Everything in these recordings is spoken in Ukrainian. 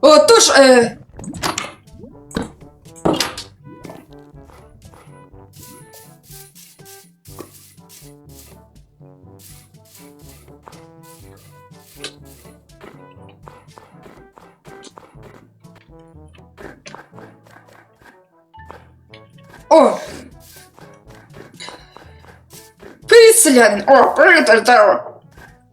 Отож, е... О! Селянин! О, привіт, Альтеро.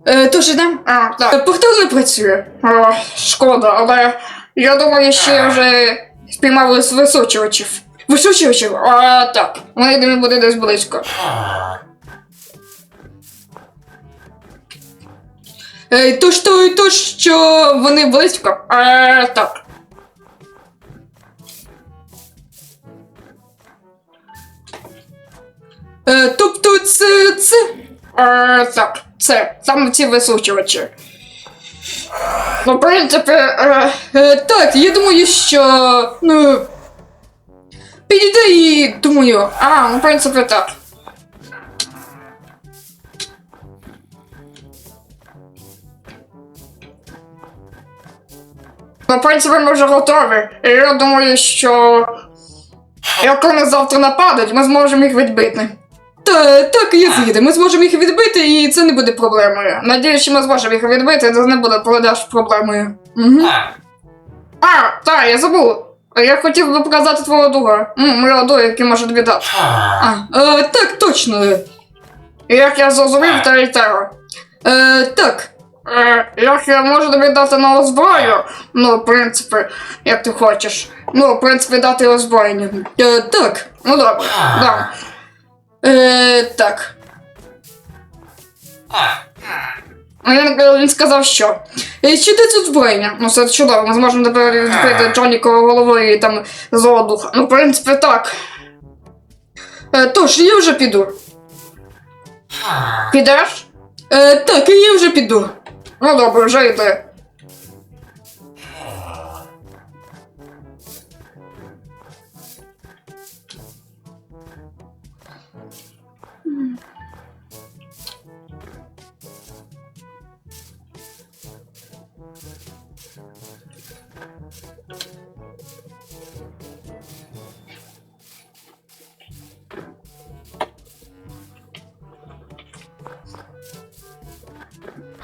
Е, тож ідем? А, так, Е, Портал не працює. о, шкода, але я думаю, що я вже спіймав лис височувачів. Височувачів? А, так, вони йдемо буде десь близько. Е, то, то, що вони близько. А, так. Е, тобто це. це. Це саме ці височувачі. Ну, в принципі, е, Е, так, я думаю, що. Ну. Підійде і думаю. а, ну, в принципі, так. Ну, в принципі, ми вже готові. І я думаю, що як вони завтра нападуть, ми зможемо їх відбити. Та, так, я згідний. Ми зможемо їх відбити, і це не буде проблемою. Надіюсь, що ми зможемо їх відбити, це не буде продаж проблемою. Угу. А, так, я забув. Я хотів би показати твого друга. М, Моєго який може тобі дати. А, е, так, точно. Як я зрозумів, та й теро. Е, так. Е, як я можу тобі дати нову зброю? Ну, в принципі, як ти хочеш. Ну, в принципі, дати озброєння. Е, так. Ну добре, да. Е, так. Він, сказав, що. Е, що ти тут зброєння? Ну, це чудово, ми зможемо тепер відкрити Джонікову голову і там злого. Ну, в принципі, так. Е, тож, я вже піду. Підеш? Е, так, я вже піду. Ну добре, вже йди.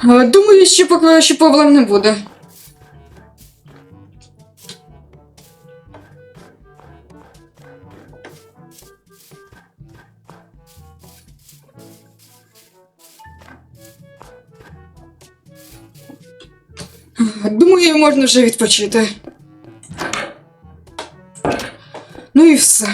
Думаю, що поки що проблем не буде. Думаю, можна вже відпочити. Ну і все.